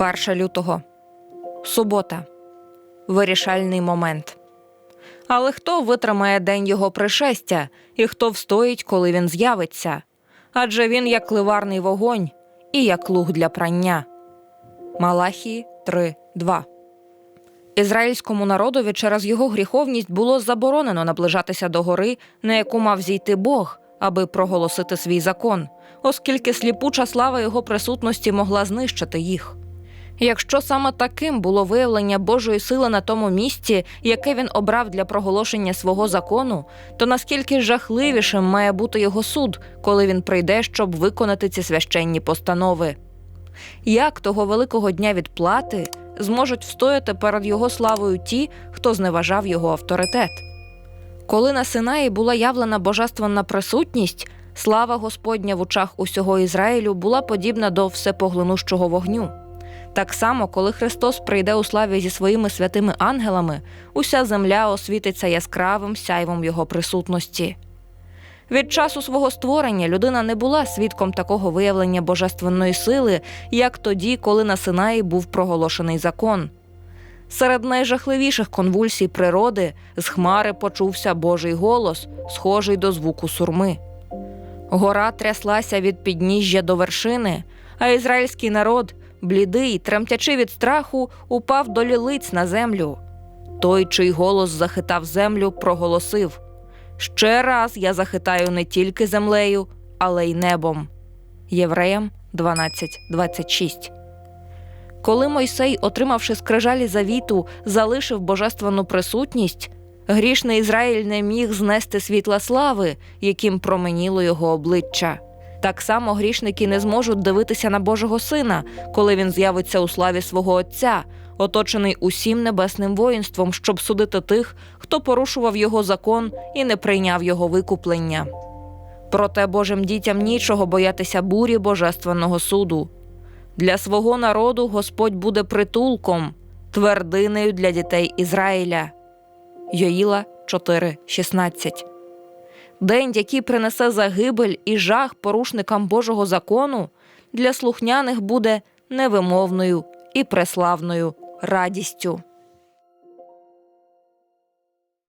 1 лютого. Субота. Вирішальний момент. Але хто витримає день його пришестя, і хто встоїть, коли він з'явиться? Адже він як ливарний вогонь і як луг для прання. Малахії 3.2 Ізраїльському народові через його гріховність було заборонено наближатися до гори, на яку мав зійти Бог, аби проголосити свій закон, оскільки сліпуча слава його присутності могла знищити їх. Якщо саме таким було виявлення Божої сили на тому місці, яке він обрав для проголошення свого закону, то наскільки жахливішим має бути його суд, коли він прийде, щоб виконати ці священні постанови? Як того великого дня відплати зможуть встояти перед його славою ті, хто зневажав його авторитет? Коли на Синаї була явлена божественна присутність, слава Господня в очах усього Ізраїлю була подібна до всепоглинущого вогню. Так само, коли Христос прийде у славі зі своїми святими ангелами, уся земля освітиться яскравим сяйвом Його присутності. Від часу свого створення людина не була свідком такого виявлення божественної сили, як тоді, коли на Синаї був проголошений закон. Серед найжахливіших конвульсій природи з хмари почувся Божий голос, схожий до звуку сурми. Гора тряслася від підніжжя до вершини, а ізраїльський народ, блідий, тремтячи від страху, упав до лілиць на землю. Той, чий голос захитав землю, проголосив Ще раз я захитаю не тільки землею, але й небом. Євреям 12.26 Коли Мойсей, отримавши скрижалі завіту, залишив божественну присутність, грішний Ізраїль не міг знести світла слави, яким променіло його обличчя. Так само грішники не зможуть дивитися на Божого Сина, коли він з'явиться у славі свого Отця, оточений усім небесним воїнством, щоб судити тих, хто порушував його закон і не прийняв його викуплення. Проте Божим дітям нічого боятися бурі божественного суду. Для свого народу Господь буде притулком, твердинею для дітей Ізраїля. Йоїла 4.16 День, який принесе загибель і жах порушникам Божого закону, для слухняних буде невимовною і преславною радістю.